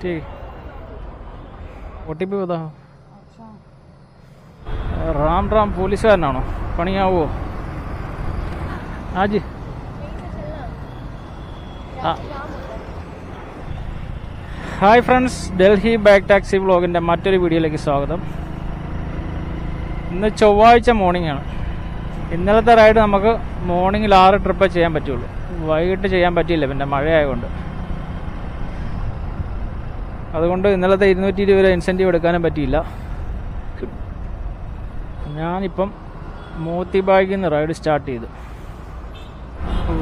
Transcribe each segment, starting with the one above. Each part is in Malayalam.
ठीक ഒ ടി പി ബതാ अच्छा റാം റാം പോലീസുകാരനാണോ പണിയാവോ ആജി ആ hi friends Delhi back taxi വ്ളോഗിൻ്റെ മറ്റൊരു വീഡിയോയിലേക്ക് സ്വാഗതം ഇന്ന് ചൊവ്വാഴ്ച മോർണിംഗ് ആണ് ഇന്നലത്തെ റൈഡ് നമുക്ക് മോർണിംഗിൽ ആറ് ട്രിപ്പേ ചെയ്യാൻ പറ്റുള്ളൂ വൈകിട്ട് ചെയ്യാൻ പറ്റിയില്ല പിന്നെ മഴയായതുകൊണ്ട് അതുകൊണ്ട് ഇന്നലത്തെ ഇരുന്നൂറ്റി ഇരുപത് രൂപ ഇൻസെന്റീവ് എടുക്കാനും പറ്റിയില്ല. ഞാനിപ്പം മോത്തിബാഗിൽ നിന്ന് റൈഡ് സ്റ്റാർട്ട് ചെയ്തു.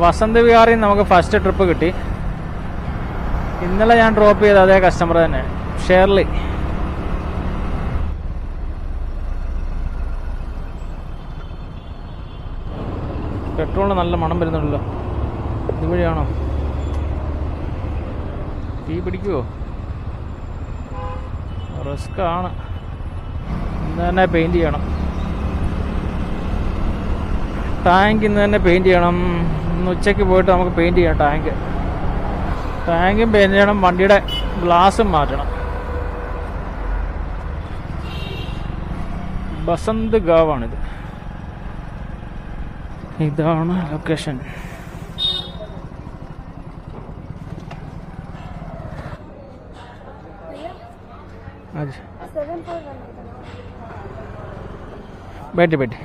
വസന്ത് വിഹാറിൽ നമുക്ക് ഫസ്റ്റ് ട്രിപ്പ് കിട്ടി. ഇന്നലെ ഞാൻ ഡ്രോപ്പ് ചെയ്ത അതേ കസ്റ്റമർ തന്നെ ഷേർലി. പെട്രോളിന് നല്ല മണം വരുന്നുണ്ടല്ലോ. ഇതുവഴിയാണോ? തീ പിടിക്കുമോ റിസ്ക് ആണ്. ഇന്ന് തന്നെ പെയിന്റ് ചെയ്യണം. ടാങ്ക് ഇന്ന് തന്നെ പെയിന്റ് ചെയ്യണം. ഇന്ന് ഉച്ചയ്ക്ക് പോയിട്ട് നമുക്ക് പെയിന്റ് ചെയ്യാം ടാങ്ക് ടാങ്കും പെയിന്റ് ചെയ്യണം. വണ്ടിയുടെ ഗ്ലാസും മാറ്റണം. ബസന്ത് ഗാവാണിത്. ഇതാണ് ലൊക്കേഷൻ सेवन बैठे बैठे।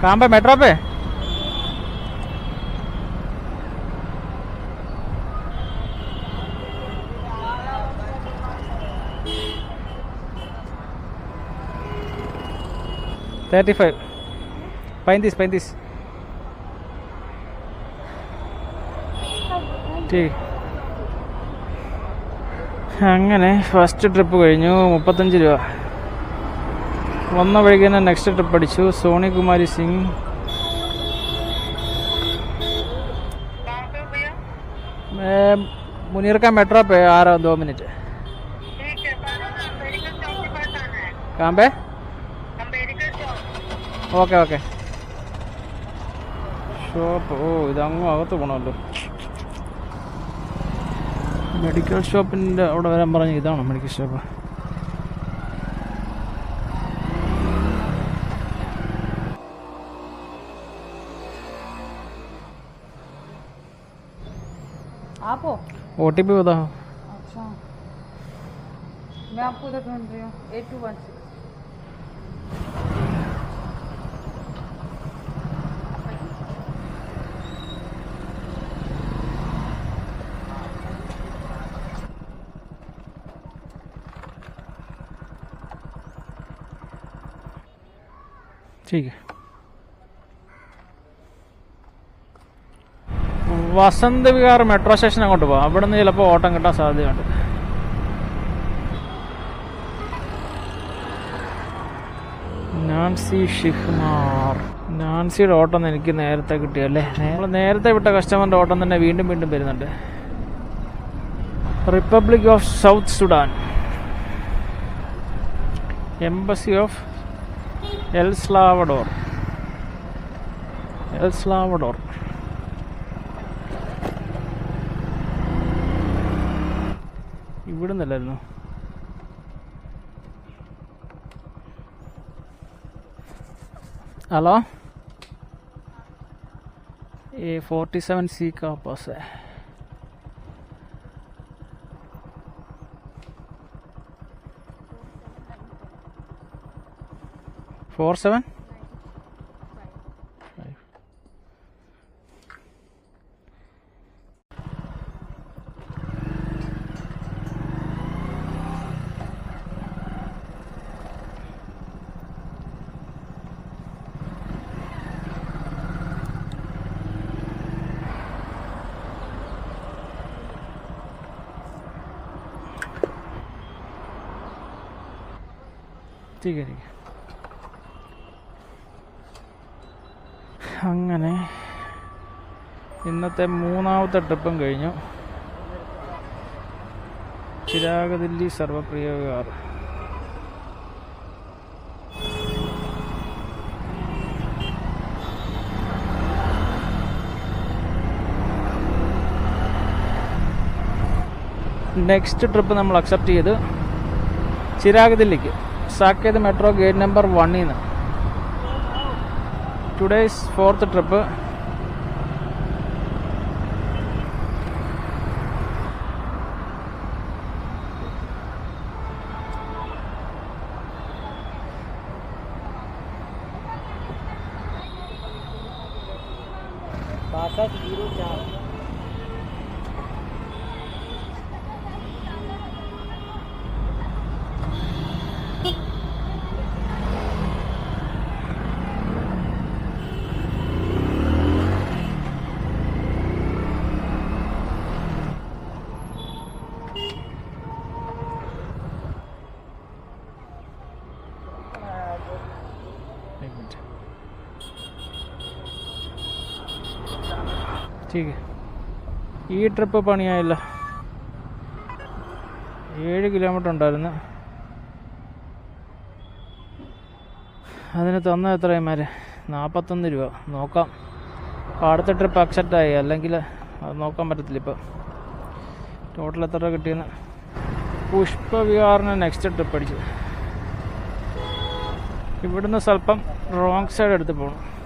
कहाँ पे? मेट्रो पे? थर्टी फाइव पैंतीस पैंतीस ठीक അങ്ങനെ ഫസ്റ്റ് ട്രിപ്പ് കഴിഞ്ഞു മുപ്പത്തഞ്ച് രൂപ വന്ന വഴിക്ക് തന്നെ നെക്സ്റ്റ് ട്രിപ്പ് അടിച്ചു സോണി കുമാരി സിംഗ് मैं मुनीर का मेट्रो पे आ रहा हूँ दो मिनट ठीक है पर अम्बेडकर चौक के पास आना है कहाँ पे अम्बेडकर चौक ഓക്കെ ഓക്കെ ഷോപ്പ് ഓ ഇതങ്ങ് അകത്ത് പോകണമല്ലോ മെഡിക്കൽ ഷോപ്പിൻ്റെ അവിടെ വരാൻ പറഞ്ഞ ഇതാണോ മെഡിക്കൽ ഷോപ്പ് आप हो ഒ ടി പി ബതാ अच्छा मैं आपको उधर ढूंढ रही हूँ एट टू वन सिक्स ठीक है വസന്ത് വിഹാർ മെട്രോ സ്റ്റേഷൻ അങ്ങോട്ട് പോകാം അവിടെ നിന്ന് ചിലപ്പോൾ ഓട്ടം കിട്ടാൻ സാധ്യതയുണ്ട് നാൻസി ഷിഹ്മാർ നാൻസിയുടെ ഓട്ടം എനിക്ക് നേരത്തെ കിട്ടിയല്ലേ നമ്മൾ നേരത്തെ വിട്ട കസ്റ്റമറിൻ്റെ ഓട്ടം തന്നെ വീണ്ടും വീണ്ടും വരുന്നുണ്ട് Republic of South Sudan embassy of L സ്ലാവഡോർ L സ്ലാവഡോർ ഇവിടുന്നല്ലായിരുന്നു hello ये फोर्टी सेवन सी का बस है फोर सेवन ठीक है ठीक है അങ്ങനെ. ഇന്നത്തെ മൂന്നാമത്തെ ട്രിപ്പും കഴിഞ്ഞു. ചിരാഗ് ദില്ലി സർവപ്രിയകാർ നെക്സ്റ്റ് ട്രിപ്പ് നമ്മൾ അക്സെപ്റ്റ് ചെയ്ത് ചിരാഗ് ദില്ലിക്ക് സാക്കേത് മെട്രോ ഗേറ്റ് നമ്പർ വണ്ണിൽ നിന്ന് today's fourth trip. बासठ जीरो चार എത്തിക്ക് ഈ ട്രിപ്പ് പണിയായില്ല. ഏഴ് കിലോമീറ്റർ ഉണ്ടായിരുന്നു. അതിന് തന്ന എത്രയമാര് നാൽപ്പത്തൊന്ന് രൂപ. നോക്കാം. അടുത്ത ട്രിപ്പ് അക്സെപ്റ്റായി അല്ലെങ്കിൽ അത് നോക്കാൻ പറ്റത്തില്ല ഇപ്പം. ടോട്ടൽ എത്ര കിട്ടിയെന്ന്. പുഷ്പവിഹാറിന് നെക്സ്റ്റ് ട്രിപ്പ് അടിച്ചു. ഇവിടുന്ന് സ്വല്പം റോങ് സൈഡ് എടുത്ത് പോകണം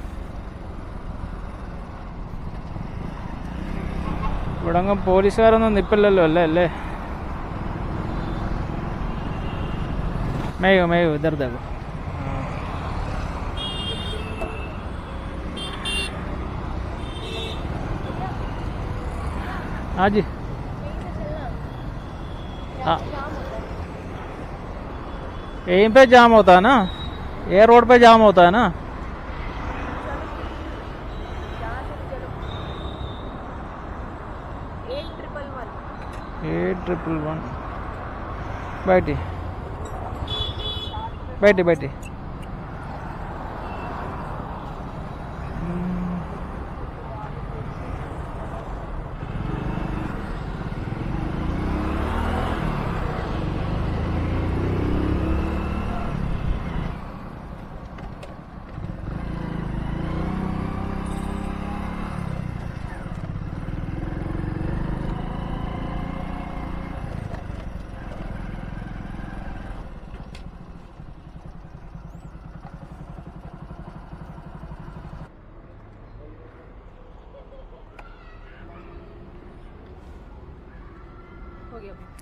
ഇവിടെ അങ്ങ് പോലീസുകാരൊന്നും നിപ്പില്ലല്ലോ അല്ലേ അല്ലേ മേയോ മേയോ ഇതർ देखो हाँ जी हाँ यहीं पे जाम होता है ना ये रोड पे जाम होता है ना ट्रिपल वन बैठे बैठे बैठे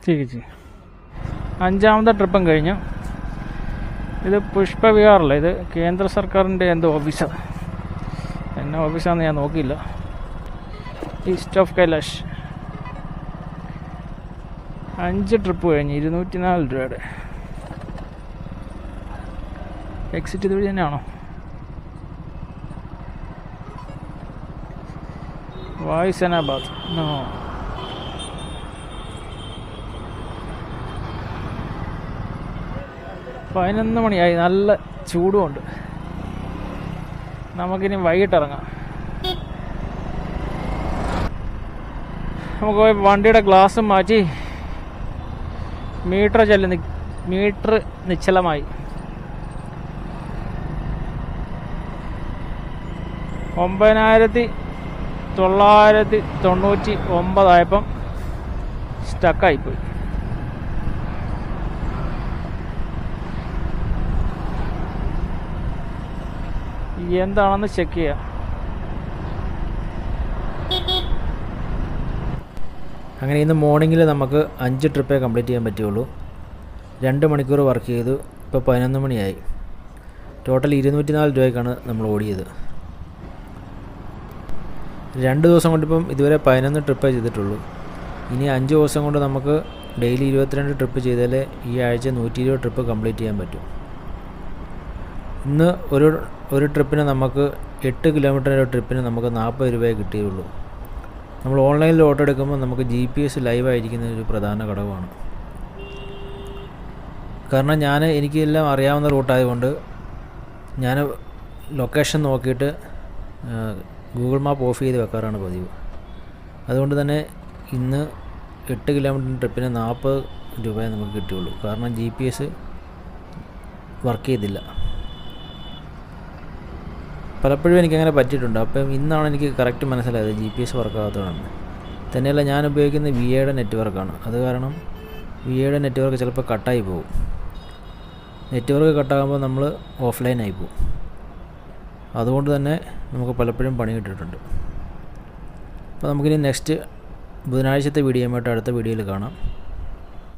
ചേച്ചി. അഞ്ചാമത്തെ ട്രിപ്പും കഴിഞ്ഞു. ഇത് പുഷ്പവിഹാറല്ല? ഇത് കേന്ദ്ര സർക്കാരിന്റെ എന്തോ ഓഫീസാണ് എന്നെ ഓഫീസാണെന്ന് ഞാൻ നോക്കിയില്ല. East of Kailash. അഞ്ച് ട്രിപ്പ് കഴിഞ്ഞ് ഇരുന്നൂറ്റി നാല് രൂപയുടെ എക്സിറ്റ് ഇതുവഴി തന്നെയാണോ? വായുസേനാബാദ് നോ. പതിനൊന്ന് മണിയായി. നല്ല ചൂടുമുണ്ട്. നമുക്കിനി വൈകിട്ട് ഇറങ്ങാം നമുക്ക് വണ്ടിയുടെ ഗ്ലാസ് മാറ്റി മീറ്റർ ചെല്ലു മീറ്റർ നിശ്ചലമായി. ഒമ്പതിനായിരത്തി തൊള്ളായിരത്തി തൊണ്ണൂറ്റി ഒമ്പതായപ്പം സ്റ്റക്കായിപ്പോയി എന്താണെന്ന് ചെക്ക് ചെയ്യാം. അങ്ങനെ ഇന്ന് മോർണിംഗിൽ നമുക്ക് അഞ്ച് ട്രിപ്പേ കംപ്ലീറ്റ് ചെയ്യാൻ പറ്റുള്ളൂ. രണ്ട് മണിക്കൂർ വർക്ക് ചെയ്തു ഇപ്പോൾ പതിനൊന്ന് മണിയായി. ടോട്ടൽ ഇരുന്നൂറ്റി നാല് രൂപയ്ക്കാണ് നമ്മൾ ഓടിയത്. രണ്ട് ദിവസം കൊണ്ടിപ്പം ഇതുവരെ പതിനൊന്ന് ട്രിപ്പേ ചെയ്തിട്ടുള്ളൂ. ഇനി അഞ്ച് ദിവസം കൊണ്ട് നമുക്ക് ഡെയിലി ഇരുപത്തിരണ്ട് ട്രിപ്പ് ചെയ്താലേ ഈ ആഴ്ച നൂറ്റി ഇരുപത് ട്രിപ്പ് കംപ്ലീറ്റ് ചെയ്യാൻ പറ്റും. ഇന്ന് ഒരു ഒരു ട്രിപ്പിന് നമുക്ക് എട്ട് കിലോമീറ്ററിന്റെ ട്രിപ്പിന് നമുക്ക് നാൽപ്പത് രൂപയെ കിട്ടിയുള്ളൂ. നമ്മൾ ഓൺലൈനിൽ ഓർഡർ എടുക്കുമ്പോൾ നമുക്ക് ജി പി എസ് ലൈവ് ആയിരിക്കുന്ന ഒരു പ്രധാന ഘടകമാണ്. കാരണം ഞാൻ എനിക്കെല്ലാം അറിയാവുന്ന റൂട്ടായതുകൊണ്ട് ഞാൻ ലൊക്കേഷൻ നോക്കിയിട്ട് ഗൂഗിൾ മാപ്പ് ഓഫ് ചെയ്ത് വെക്കാറാണ് പതിവ്. അതുകൊണ്ട് തന്നെ ഇന്ന് എട്ട് കിലോമീറ്റർ ട്രിപ്പിന് നാൽപ്പത് രൂപയെ നമുക്ക് കിട്ടിയുള്ളൂ. കാരണം ജി പി എസ് വർക്ക് ചെയ്തില്ല. പലപ്പോഴും എനിക്കങ്ങനെ പറ്റിയിട്ടുണ്ട്. അപ്പം ഇന്നാണ് എനിക്ക് കറക്റ്റ് മനസ്സിലായത് ജി പി എസ് വർക്കാകാത്തതാണ് തന്നെയല്ല ഞാൻ ഉപയോഗിക്കുന്ന വി എയുടെ നെറ്റ്വർക്കാണ് അത് കാരണം വി എയുടെ നെറ്റ്വർക്ക് ചിലപ്പോൾ കട്ടായി പോകും. നെറ്റ്വർക്ക് കട്ടാകുമ്പോൾ നമ്മൾ ഓഫ്ലൈൻ ആയി പോകും. അതുകൊണ്ട് തന്നെ നമുക്ക് പലപ്പോഴും പണി കിട്ടിയിട്ടുണ്ട്. അപ്പോൾ നമുക്കിനി നെക്സ്റ്റ് ബുധനാഴ്ചത്തെ വീഡിയോയുമായിട്ട് അടുത്ത വീഡിയോയിൽ കാണാം.